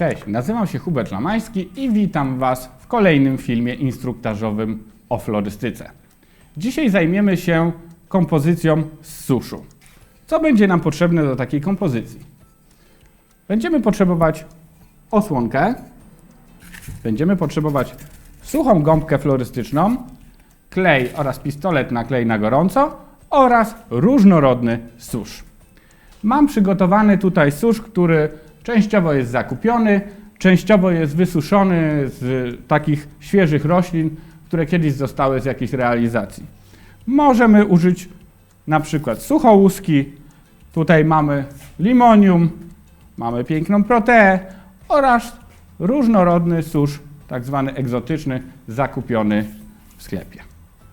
Cześć, nazywam się Hubert Lamański i witam Was w kolejnym filmie instruktażowym o florystyce. Dzisiaj zajmiemy się kompozycją z suszu. Co będzie nam potrzebne do takiej kompozycji? Będziemy potrzebować osłonkę, będziemy potrzebować suchą gąbkę florystyczną, klej oraz pistolet na klej na gorąco oraz różnorodny susz. Mam przygotowany tutaj susz, który częściowo jest zakupiony, częściowo jest wysuszony z takich świeżych roślin, które kiedyś zostały z jakiejś realizacji. Możemy użyć na przykład suchołuski, tutaj mamy limonium, mamy piękną proteę oraz różnorodny susz, tak zwany egzotyczny, zakupiony w sklepie.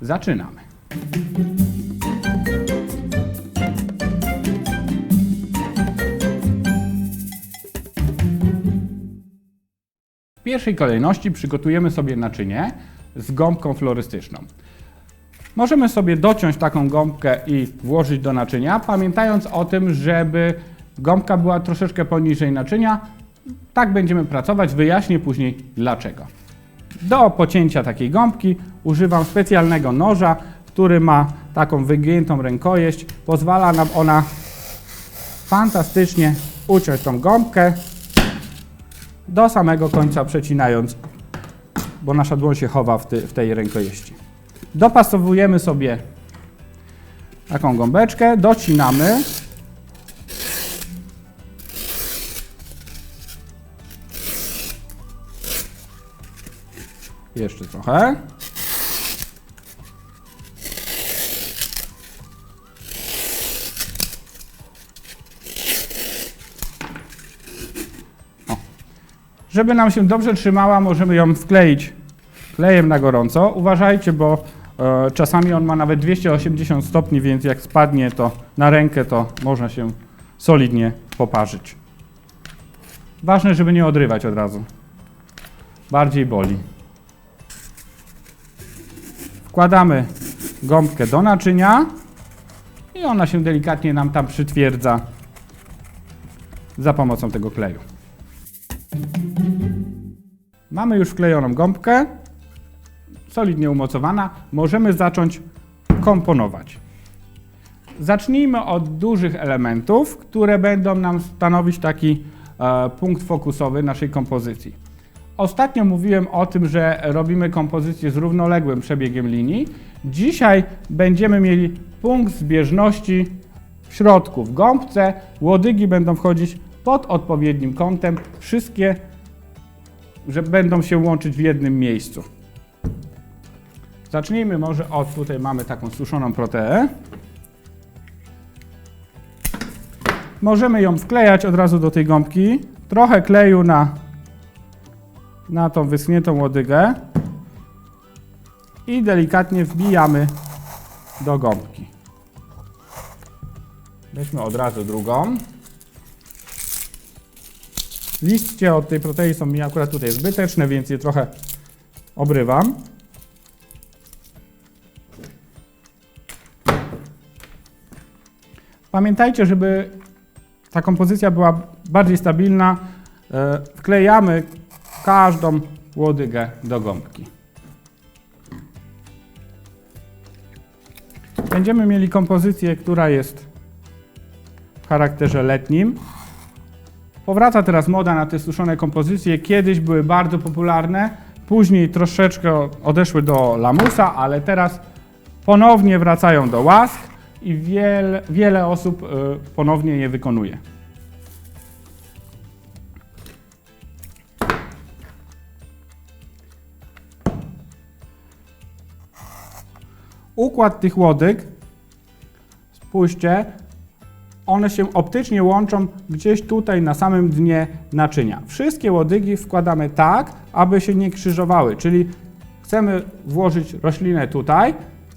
Zaczynamy. Pierwszej kolejności przygotujemy sobie naczynie z gąbką florystyczną. Możemy sobie dociąć taką gąbkę i włożyć do naczynia, pamiętając o tym, żeby gąbka była troszeczkę poniżej naczynia. Tak będziemy pracować, wyjaśnię później dlaczego. Do pocięcia takiej gąbki używam specjalnego noża, który ma taką wygiętą rękojeść. Pozwala nam ona fantastycznie uciąć tą gąbkę do samego końca przecinając, bo nasza dłoń się chowa w, ty, w tej rękojeści. Dopasowujemy sobie taką gąbeczkę, docinamy. Jeszcze trochę. Żeby nam się dobrze trzymała, możemy ją wkleić klejem na gorąco. Uważajcie, bo e, czasami on ma nawet 280 stopni, więc jak spadnie to na rękę, to można się solidnie poparzyć. Ważne, żeby nie odrywać od razu. Bardziej boli. Wkładamy gąbkę do naczynia i ona się delikatnie nam tam przytwierdza za pomocą tego kleju. Mamy już wklejoną gąbkę, solidnie umocowana. Możemy zacząć komponować. Zacznijmy od dużych elementów, które będą nam stanowić taki e, punkt fokusowy naszej kompozycji. Ostatnio mówiłem o tym, że robimy kompozycję z równoległym przebiegiem linii. Dzisiaj będziemy mieli punkt zbieżności w środku, w gąbce. Łodygi będą wchodzić pod odpowiednim kątem. Wszystkie że będą się łączyć w jednym miejscu. Zacznijmy może od, tutaj mamy taką suszoną proteę. Możemy ją wklejać od razu do tej gąbki. Trochę kleju na, na tą wyschniętą łodygę i delikatnie wbijamy do gąbki. Weźmy od razu drugą. Liście od tej protei są mi akurat tutaj zbyteczne, więc je trochę obrywam. Pamiętajcie, żeby ta kompozycja była bardziej stabilna, e, wklejamy każdą łodygę do gąbki. Będziemy mieli kompozycję, która jest w charakterze letnim. Powraca teraz moda na te suszone kompozycje. Kiedyś były bardzo popularne, później troszeczkę odeszły do lamusa, ale teraz ponownie wracają do łask i wiele, wiele osób y, ponownie je wykonuje. Układ tych łodyg, spójrzcie, one się optycznie łączą gdzieś tutaj na samym dnie naczynia. Wszystkie łodygi wkładamy tak, aby się nie krzyżowały, czyli chcemy włożyć roślinę tutaj,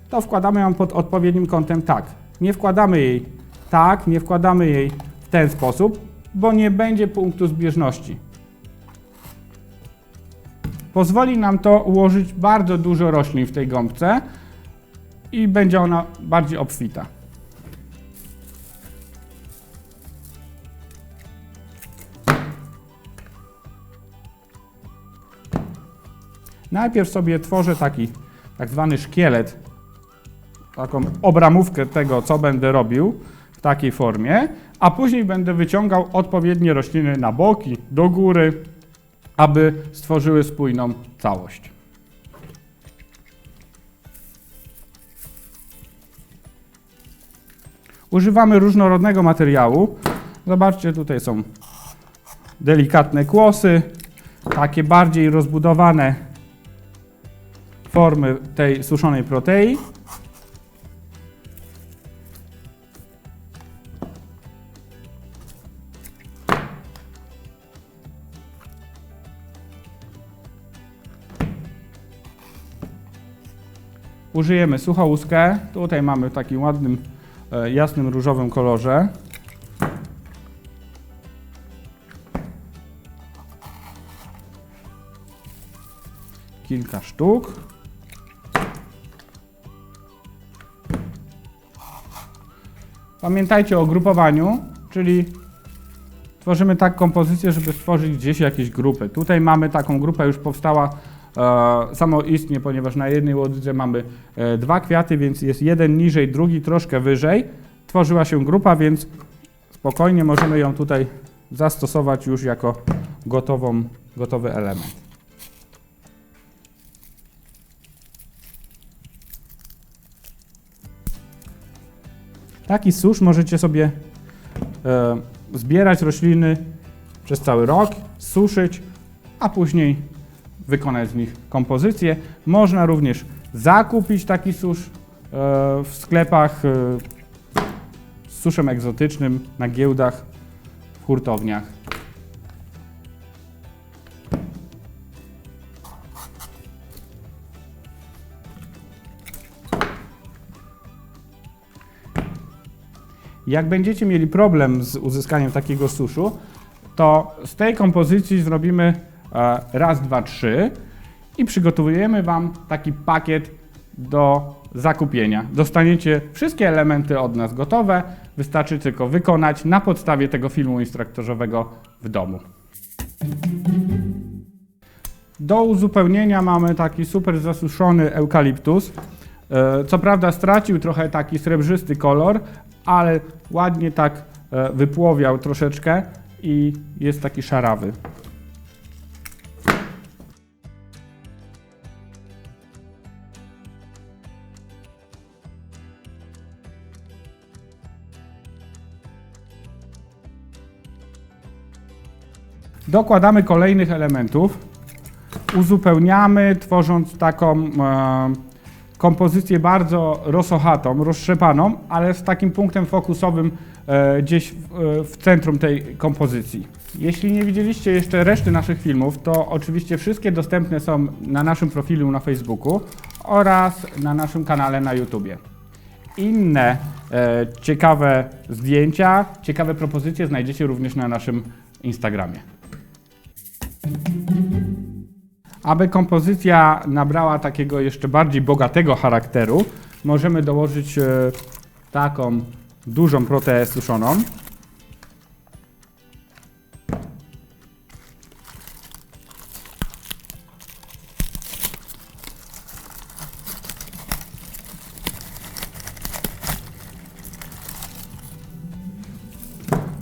to wkładamy ją pod odpowiednim kątem tak. Nie wkładamy jej tak, nie wkładamy jej w ten sposób, bo nie będzie punktu zbieżności. Pozwoli nam to ułożyć bardzo dużo roślin w tej gąbce i będzie ona bardziej obfita. Najpierw sobie tworzę taki tak zwany szkielet, taką obramówkę tego, co będę robił w takiej formie, a później będę wyciągał odpowiednie rośliny na boki, do góry, aby stworzyły spójną całość. Używamy różnorodnego materiału. Zobaczcie, tutaj są delikatne kłosy, takie bardziej rozbudowane formy tej suszonej protei. Użyjemy suchołuskę. Tutaj mamy w takim ładnym, e, jasnym, różowym kolorze. Kilka sztuk. Pamiętajcie o grupowaniu, czyli tworzymy tak kompozycję, żeby stworzyć gdzieś jakieś grupy. Tutaj mamy taką grupę, już powstała e, samoistnie, ponieważ na jednej łodze mamy e, dwa kwiaty, więc jest jeden niżej, drugi troszkę wyżej. Tworzyła się grupa, więc spokojnie możemy ją tutaj zastosować już jako gotową, gotowy element. Taki susz możecie sobie e, zbierać rośliny przez cały rok, suszyć, a później wykonać z nich kompozycję. Można również zakupić taki susz e, w sklepach e, z suszem egzotycznym, na giełdach, w hurtowniach. Jak będziecie mieli problem z uzyskaniem takiego suszu, to z tej kompozycji zrobimy e, raz, dwa, trzy i przygotowujemy Wam taki pakiet do zakupienia. Dostaniecie wszystkie elementy od nas gotowe, wystarczy tylko wykonać na podstawie tego filmu instruktażowego w domu. Do uzupełnienia mamy taki super zasuszony eukaliptus. E, Co prawda stracił trochę taki srebrzysty kolor, ale ładnie tak e, wypłowiał troszeczkę i jest taki szarawy. Dokładamy kolejnych elementów, uzupełniamy, tworząc taką e, kompozycję bardzo rosochatą, roztrzepaną, ale z takim punktem fokusowym e, gdzieś w, e, w centrum tej kompozycji. Jeśli nie widzieliście jeszcze reszty naszych filmów, to oczywiście wszystkie dostępne są na naszym profilu na Facebooku oraz na naszym kanale na YouTubie. Inne e, ciekawe zdjęcia, ciekawe propozycje znajdziecie również na naszym Instagramie. Aby kompozycja nabrała takiego jeszcze bardziej bogatego charakteru, możemy dołożyć e, taką dużą proteę suszoną.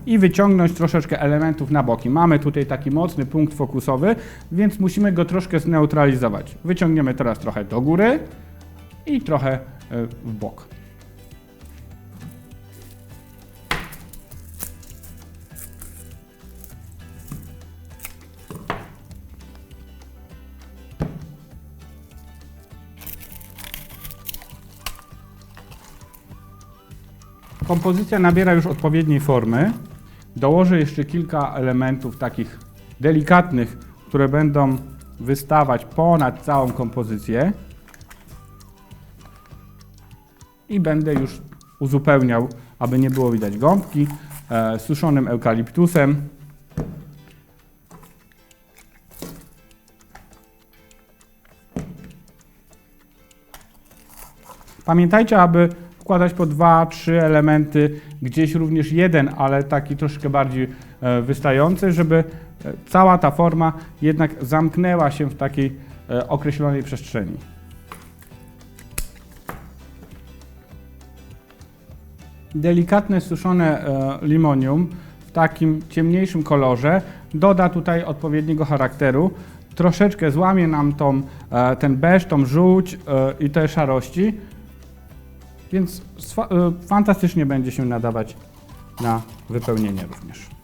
I wyciągnąć troszeczkę elementów na boki. Mamy tutaj taki mocny punkt fokusowy, więc musimy go troszkę zneutralizować. Wyciągniemy teraz trochę do góry i trochę e, w bok. Kompozycja nabiera już odpowiedniej formy. Dołożę jeszcze kilka elementów takich delikatnych, które będą wystawać ponad całą kompozycję. I będę już uzupełniał, aby nie było widać gąbki, e, suszonym eukaliptusem. Pamiętajcie, aby wkładać po dwa, trzy elementy, gdzieś również jeden, ale taki troszkę bardziej e, wystający, żeby e, cała ta forma jednak zamknęła się w takiej e, określonej przestrzeni. Delikatne suszone limonium w takim ciemniejszym kolorze doda tutaj odpowiedniego charakteru. Troszeczkę złamie nam tą, ten beż, tą żółć i te szarości, więc e, fantastycznie będzie się nadawać na wypełnienie również.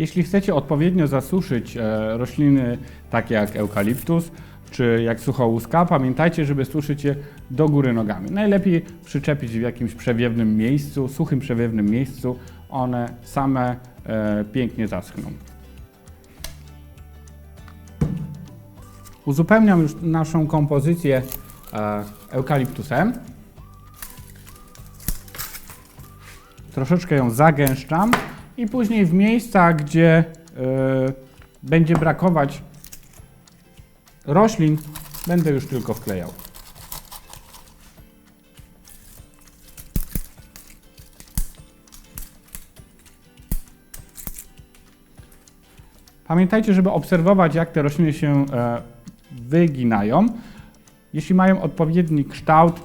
Jeśli chcecie odpowiednio zasuszyć e, rośliny takie jak eukaliptus czy jak suchołuska, pamiętajcie, żeby suszyć je do góry nogami. Najlepiej przyczepić w jakimś przewiewnym miejscu, suchym przewiewnym miejscu. One same e, pięknie zaschną. Uzupełniam już naszą kompozycję e, eukaliptusem. Troszeczkę ją zagęszczam i później w miejscach, gdzie e, będzie brakować roślin, będę już tylko wklejał. Pamiętajcie, żeby obserwować, jak te rośliny się e, wyginają. Jeśli mają odpowiedni kształt,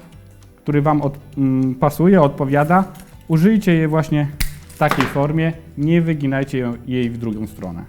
który Wam od, mm, pasuje, odpowiada, użyjcie je właśnie w takiej formie, nie wyginajcie jej w drugą stronę.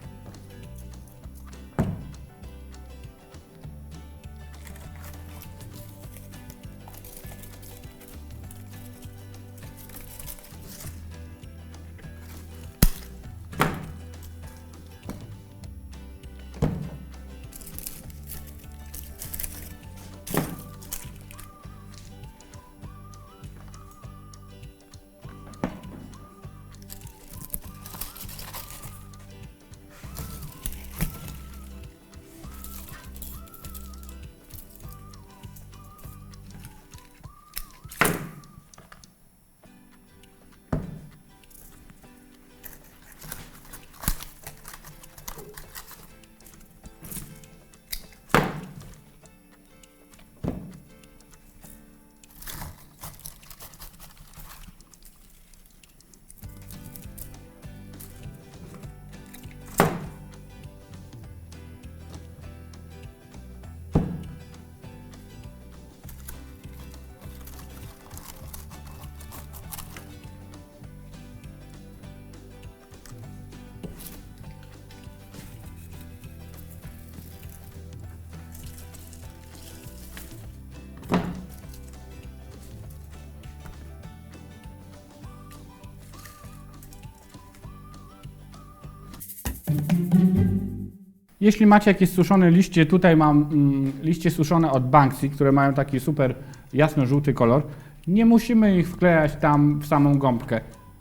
Jeśli macie jakieś suszone liście, tutaj mam mm, liście suszone od Banksy, które mają taki super jasno-żółty kolor. Nie musimy ich wklejać tam w samą gąbkę.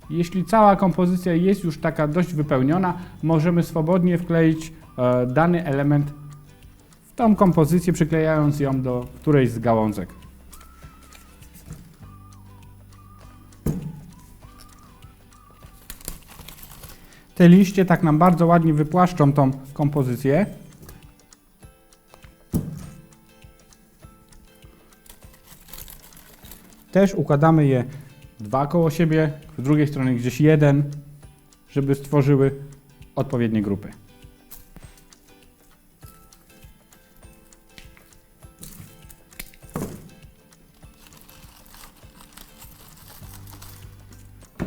Jeśli cała kompozycja jest już taka dość wypełniona, możemy swobodnie wkleić e, dany element w tą kompozycję, przyklejając ją do którejś z gałązek. Te liście tak nam bardzo ładnie wypłaszczą tą kompozycję. Też układamy je dwa koło siebie, z drugiej strony gdzieś jeden, żeby stworzyły odpowiednie grupy.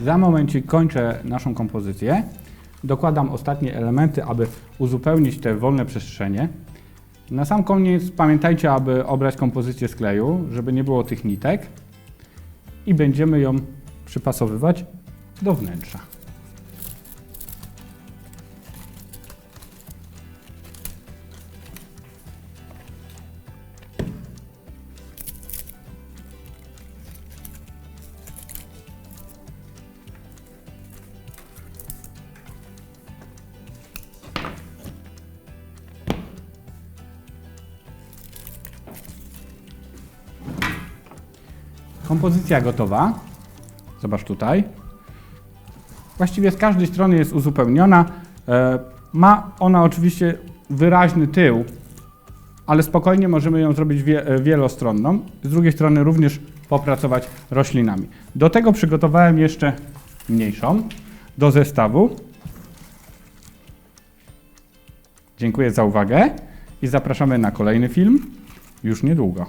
Za momencik kończę naszą kompozycję. Dokładam ostatnie elementy, aby uzupełnić te wolne przestrzenie. Na sam koniec pamiętajcie, aby obrać kompozycję z kleju, żeby nie było tych nitek. I będziemy ją przypasowywać do wnętrza. Kompozycja gotowa. Zobacz tutaj. Właściwie z każdej strony jest uzupełniona. E, Ma ona oczywiście wyraźny tył, ale spokojnie możemy ją zrobić e, wielostronną. Z drugiej strony również popracować roślinami. Do tego przygotowałem jeszcze mniejszą do zestawu. Dziękuję za uwagę i zapraszamy na kolejny film już niedługo.